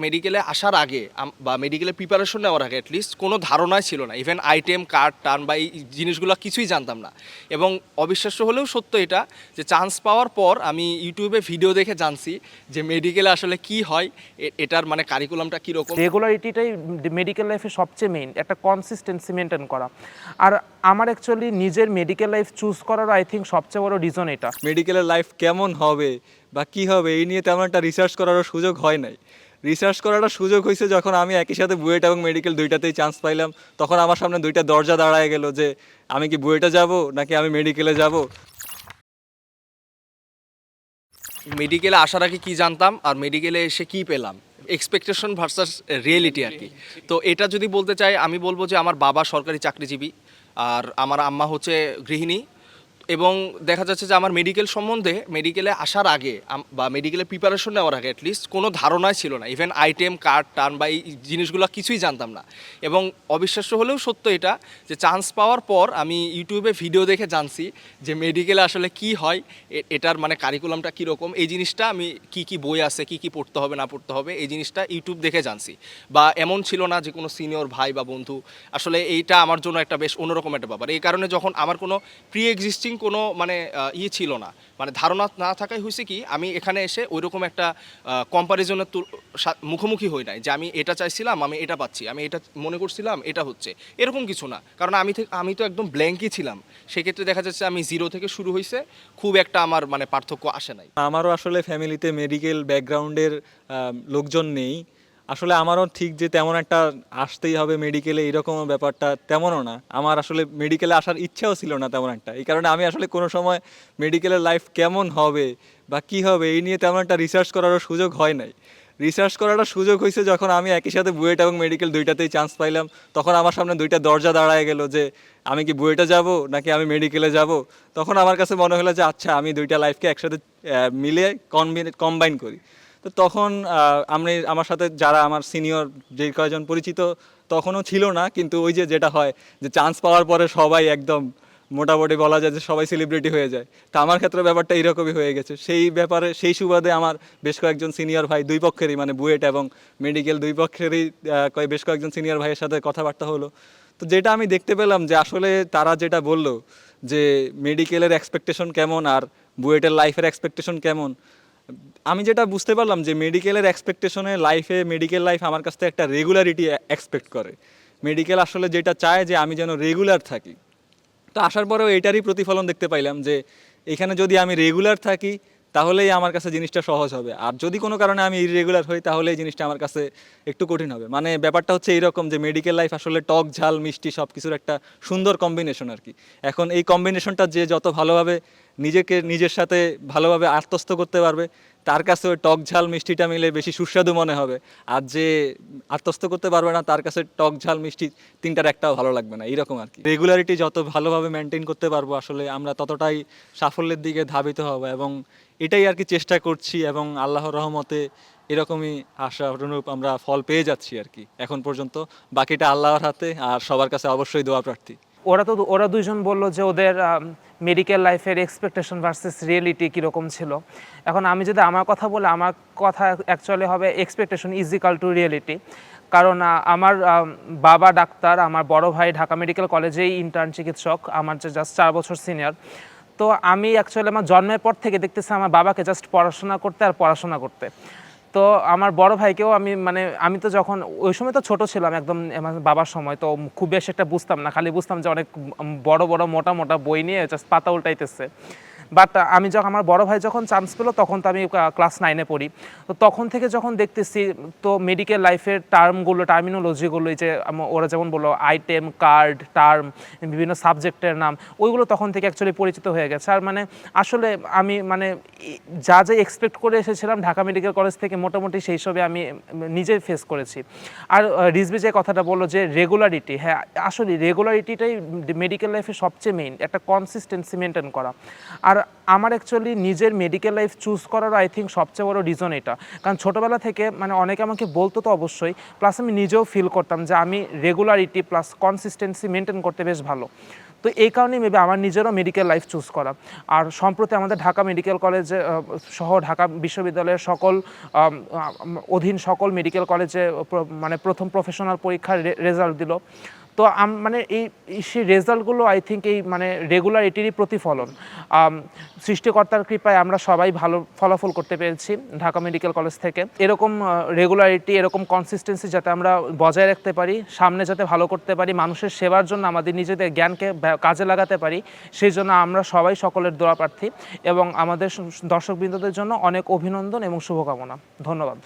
মেডিকেলে আসার আগে বা মেডিকেলে প্রিপারেশন নেওয়ার আগে অ্যাটলিস্ট কোনো ধারণাই ছিল না। ইভেন আইটেম কার্ড টার্ন বা এই জিনিসগুলো কিছুই জানতাম না। এবং অবিশ্বাস্য হলেও সত্য এটা যে চান্স পাওয়ার পর আমি ইউটিউবে ভিডিও দেখে জানছি যে মেডিকেলে আসলে কি হয় এ- এটার মানে কারিকুলামটা কীরকম। রেগুলারিটিটাই মেডিকেল লাইফে সবচেয়ে মেইন একটা কনসিস্টেন্সি মেনটেন করা। আর আমার অ্যাকচুয়ালি নিজের মেডিকেল লাইফ চুজ করার আই থিঙ্ক সবচেয়ে বড় রিজন এটা। মেডিকেলের লাইফ কেমন হবে বা কী হবে এই নিয়ে তেমন একটা রিসার্চ করারও সুযোগ হয় নাই। রিসার্চ করাটা সুযোগ হয়েছে যখন আমি একই সাথে বুয়েট এবং মেডিকেল দুইটাতেই চান্স পাইলাম। তখন আমার সামনে দুইটা দরজা দাঁড়ায় গেল যে, আমি কি বুয়েটে যাব নাকি আমি মেডিকেলে যাব? মেডিকেলে আসার আগে কি জানতাম আর মেডিকেলে এসে কি পেলাম? এক্সপেকটেশন ভার্সাস রিয়েলিটি আর কি। তো এটা যদি বলতে চাই, আমি বলব যে আমার বাবা সরকারি চাকরিজীবী আর আমার আম্মা হচ্ছে গৃহিণী। এবং দেখা যাচ্ছে যে আমার মেডিকেল সম্বন্ধে মেডিকেলে আসার আগে বা মেডিকেলে প্রিপারেশন নেওয়ার আগে অ্যাটলিস্ট কোনো ধারণাই ছিল না। ইভেন আইটেম কার্ড টার্ন বা এই জিনিসগুলো কিছুই জানতাম না। এবং অবিশ্বাস্য হলেও সত্য এটা যে চান্স পাওয়ার পর আমি ইউটিউবে ভিডিও দেখে জানছি যে মেডিকেলে আসলে কি হয় এটার মানে কারিকুলামটা কীরকম, এই জিনিসটা আমি কি কি বই আছে, কি কি পড়তে হবে, না পড়তে হবে, এই জিনিসটা ইউটিউব দেখে জানছি। বা এমন ছিল না যে কোনো সিনিয়র ভাই বা বন্ধু, আসলে এইটা আমার জন্য একটা বেশ অন্যরকম একটা ব্যাপার। এই কারণে যখন আমার কোনো প্রি এক্সিস্টিং কোনো মানে ইয়ে ছিল না। মানে ধারণা না থাকাই হয়েছে কি, আমি এখানে এসে ওইরকম একটা কম্পারিজনের মুখোমুখি হই নাই যে আমি এটা চাইছিলাম, আমি এটা পাচ্ছি, আমি এটা মনে করছিলাম, এটা হচ্ছে। এরকম কিছু না। কারণ আমি আমি তো একদম ব্ল্যাঙ্কই ছিলাম। সেক্ষেত্রে দেখা যাচ্ছে আমি জিরো থেকে শুরু হয়েছে খুব একটা আমার মানে পার্থক্য আসে নাই। আমারও আসলে ফ্যামিলিতে মেডিকেল ব্যাকগ্রাউন্ডের লোকজন নেই। আসলে আমারও ঠিক যে তেমন একটা আসতেই হবে মেডিকেলে এরকম ব্যাপারটা তেমনও না। আমার আসলে মেডিকেলে আসার ইচ্ছাও ছিল না তেমন একটা। এই কারণে আমি আসলে কোনো সময় মেডিকেলের লাইফ কেমন হবে বা কি হবে, এই নিয়ে তেমন একটা রিসার্চ করারও সুযোগ হয় নাই। রিসার্চ করাটা সুযোগ হয়েছে যখন আমি একই সাথে বুয়েট এবং মেডিকেল দুইটাতেই চান্স পাইলাম। তখন আমার সামনে দুইটা দরজা দাঁড়ায় গেল যে, আমি কি বুয়েটে যাব নাকি আমি মেডিকেলে যাব? তখন আমার কাছে মনে হলো যে আচ্ছা আমি দুইটা লাইফকে একসাথে মিলে কম্বাইন করি। তো তখন আমি আমার সাথে যারা আমার সিনিয়র যে কয়েকজন পরিচিত, তখনও ছিল না, কিন্তু ওই যে যেটা হয় যে চান্স পাওয়ার পরে সবাই একদম মোটামুটি বলা যায় যে সবাই সেলিব্রিটি হয়ে যায়। তা আমার ক্ষেত্রে ব্যাপারটা এরকমই হয়ে গেছে। সেই ব্যাপারে, সেই সুবাদে আমার বেশ কয়েকজন সিনিয়র ভাই দুই পক্ষেরই মানে বুয়েট এবং মেডিকেল দুই পক্ষেরই বেশ কয়েকজন সিনিয়র ভাইয়ের সাথে কথাবার্তা হলো। তো যেটা আমি দেখতে পেলাম যে আসলে তারা যেটা বলল যে মেডিকেলের এক্সপেকটেশন কেমন আর বুয়েটের লাইফের এক্সপেকটেশন কেমন আমি যেটা বুঝতে পারলাম যে মেডিকেলের এক্সপেকটেশনে লাইফে মেডিকেল লাইফ আমার কাছ থেকে একটা রেগুলারিটি এক্সপেক্ট করে। মেডিকেল আসলে যেটা চায় যে আমি যেন রেগুলার থাকি। তো আসার পরেও এটারই প্রতিফলন দেখতে পাইলাম যে এখানে যদি আমি রেগুলার থাকি তাহলেই আমার কাছে জিনিসটা সহজ হবে। আর যদি কোনো কারণে আমি ইরেগুলার হই তাহলে এই জিনিসটা আমার কাছে একটু কঠিন হবে। মানে ব্যাপারটা হচ্ছে এইরকম যে মেডিকেল লাইফ আসলে টক, ঝাল, মিষ্টি সব কিছুর একটা সুন্দর কম্বিনেশন আর কি এখন এই কম্বিনেশনটা যে যত ভালোভাবে নিজেকে, নিজের সাথে ভালোভাবে আত্মস্থ করতে পারবে তার কাছে ওই টক ঝাল মিষ্টিটা মিলে বেশি সুস্বাদু মনে হবে। আর যে আত্মস্থ করতে পারবে না, তার কাছে টক ঝাল মিষ্টি তিনটার একটাও ভালো লাগবে না, এইরকম আর কি। রেগুলারিটি যত ভালোভাবে মেনটেন করতে পারব, আসলে আমরা ততটাই সাফল্যের দিকে ধাবিত হব এবং এটাই আর কি চেষ্টা করছি এবং আল্লাহর রহমতে এরকমই আশা অনুরূপ আমরা ফল পেয়ে যাচ্ছি আর কি, এখন পর্যন্ত। বাকিটা আল্লাহর হাতে, আর সবার কাছে অবশ্যই দোয়া প্রার্থী। ওরা তো ওরা দুইজন বলল যে ওদের মেডিকেল লাইফের এক্সপেকটেশন ভার্সেস রিয়েলিটি কীরকম ছিল। এখন আমি যদি আমার কথা বলে, আমার কথা অ্যাকচুয়ালি হবে এক্সপেকটেশন ইজিক্যাল টু রিয়েলিটি কারণ আমার বাবা ডাক্তার, আমার বড় ভাই ঢাকা মেডিকেল কলেজেই ইন্টার্ন চিকিৎসক, আমার যে জাস্ট চার বছর সিনিয়র তো আমি অ্যাকচুয়ালি আমার জন্মের পর থেকে দেখতেছি আমার বাবাকে জাস্ট পড়াশোনা করতে আর পড়াশোনা করতে। তো আমার বড় ভাইকেও আমি মানে আমি তো যখন, ওই সময় তো ছোট ছিলাম একদম আমার বাবার সময়, তো খুব বেশি একটা বুঝতাম না, খালি বুঝতাম যে অনেক বড় বড় মোটা মোটা বই নিয়ে জাস্ট পাতা উল্টাইতেছে। বাট আমি যখন, আমার বড় ভাই যখন চান্স পেল, তখন তো আমি ক্লাস নাইনে পড়ি। তো তখন থেকে যখন দেখতেছি, তো মেডিকেল লাইফের টার্মগুলো টার্মিনোলজিগুলো যে ওরা যেমন বলল আইটেম কার্ড টার্ম বিভিন্ন সাবজেক্টের নাম, ওইগুলো তখন থেকে অ্যাকচুয়ালি পরিচিত হয়ে গেছে। আর মানে আসলে আমি মানে যা যা এক্সপেক্ট করে এসেছিলাম ঢাকা মেডিকেল কলেজ থেকে, মোটামুটি সেই সবে আমি নিজে ফেস করেছি। আর রিজভি যে কথাটা বলল যে রেগুলারিটি হ্যাঁ আসলে রেগুলারিটিটাই মেডিকেল লাইফে সবচেয়ে মেইন একটা কনসিস্টেন্সি মেনটেন করা। আর আমার অ্যাকচুয়ালি নিজের মেডিকেল লাইফ চুজ করার আই থিঙ্ক সবচেয়ে বড় রিজন এটা। কারণ ছোটোবেলা থেকে মানে অনেকে আমাকে বলতো তো অবশ্যই প্লাস আমি নিজেও ফিল করতাম যে আমি রেগুলারিটি প্লাস কনসিস্টেন্সি মেনটেন করতে বেশ ভালো। তো এই কারণেই মেবি আমার নিজেরও মেডিকেল লাইফ চুজ করা। আর সম্প্রতি আমাদের ঢাকা মেডিকেল কলেজে সহ ঢাকা বিশ্ববিদ্যালয়ের সকল অধীন সকল মেডিকেল কলেজে মানে প্রথম প্রফেশনাল পরীক্ষার রেজাল্ট দিল। তো আম- মানে এই সেই রেজাল্টগুলো আই থিঙ্ক এই মানে রেগুলারিটিরই প্রতিফলন। সৃষ্টিকর্তার কৃপায় আমরা সবাই ভালো ফলাফল করতে পেরেছি ঢাকা মেডিকেল কলেজ থেকে। এরকম রেগুলারিটি এরকম কনসিস্টেন্সি যাতে আমরা বজায় রাখতে পারি, সামনে যাতে ভালো করতে পারি, মানুষের সেবার জন্য আমাদের নিজেদের জ্ঞানকে কাজে লাগাতে পারি, সেই জন্য আমরা সবাই সকলের দোয়া প্রার্থী এবং আমাদের দর্শকবৃন্দদের জন্য অনেক অভিনন্দন এবং শুভকামনা। ধন্যবাদ।